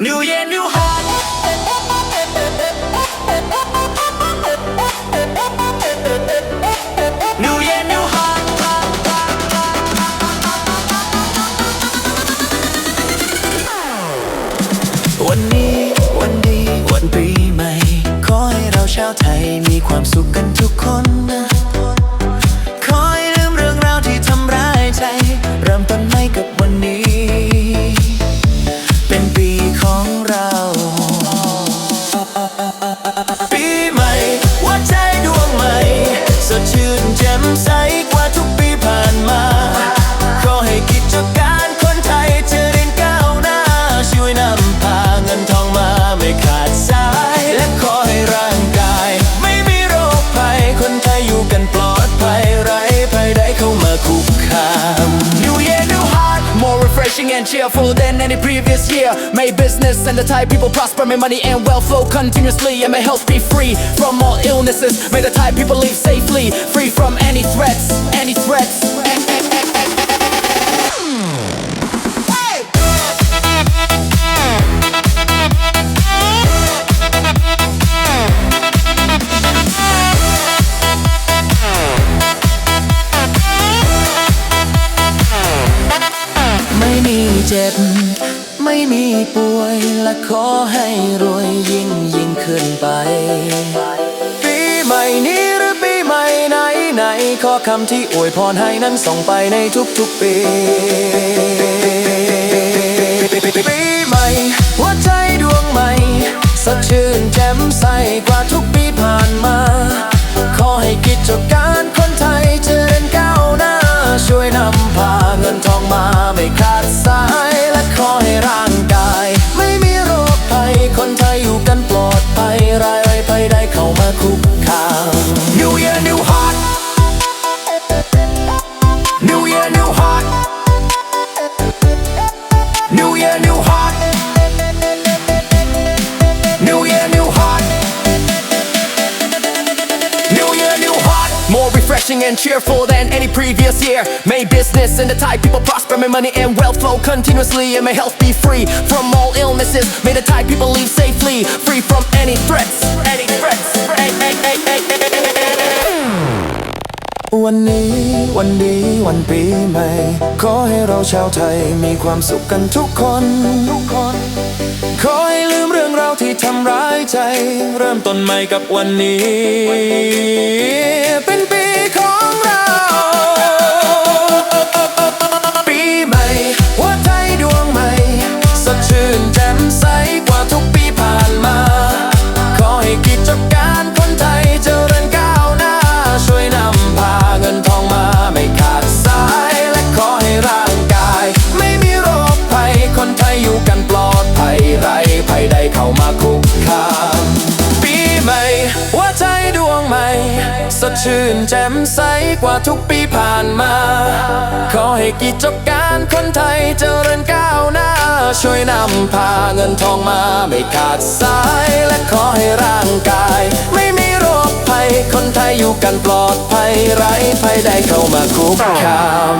New Year New Heart New Year New Heart วันนี้ วันดี วันปีใหม่ ขอให้เราชาวไทยมีความสุขกัน cheerful than any previous year. May business and the Thai people prosper. May money and wealth flow continuously. And may health be free from all illnesses. May the Thai people live safely, เจ็บ ไม่มีป่วยและขอให้รวยยิ่งยิ่งขึ้นไป ปีใหม่นี้หรือปีใหม่ไหนไหนขอคำที่อวยพรให้นั้นส่งไปในทุกๆปี ปีใหม่หัวใจ refreshing and cheerful than any previous year. May business and the Thai people prosper. May money and wealth flow continuously. And may health be free from all illnesses. May the Thai people live safely, free from any threats. Any threats. Hey, hey, hey, hey, hey, hey, hey, hey. วันนี้วันดีวันปีใหม่ ขอให้เราชาวไทยมีความสุขกันทุกคนทุกคนขอให้ลืมเรื่องราวที่ทำร้ายใจ เริ่มต้นใหม่กับวันนี้ นแจ่มใสกว่าทุกปีผ่านมา ขอให้กิจการคนไทยเจริญก้าวหน้า ช่วยนำพาเงินทองมาไม่ขาดสาย และขอให้ร่างกาย ไม่มีโรคภัย คนไทยอยู่กันปลอดภัยไรภัยใดเข้ามาคุกคามปีใหม่หัวใจดวงใหม่สดชื่นแจ่มใสกว่าทุกปีผ่านมา ขอให้กิจการคนไทยเจริญก้าวหน้า ช่วยนำพาเงินทองมาไม่ขาดสาย และขอให้ร่างกาย ไม่มีโรคภัย คนไทยอยู่กันปลอดภัยไร้ภัยได้เข้ามาคุกคาม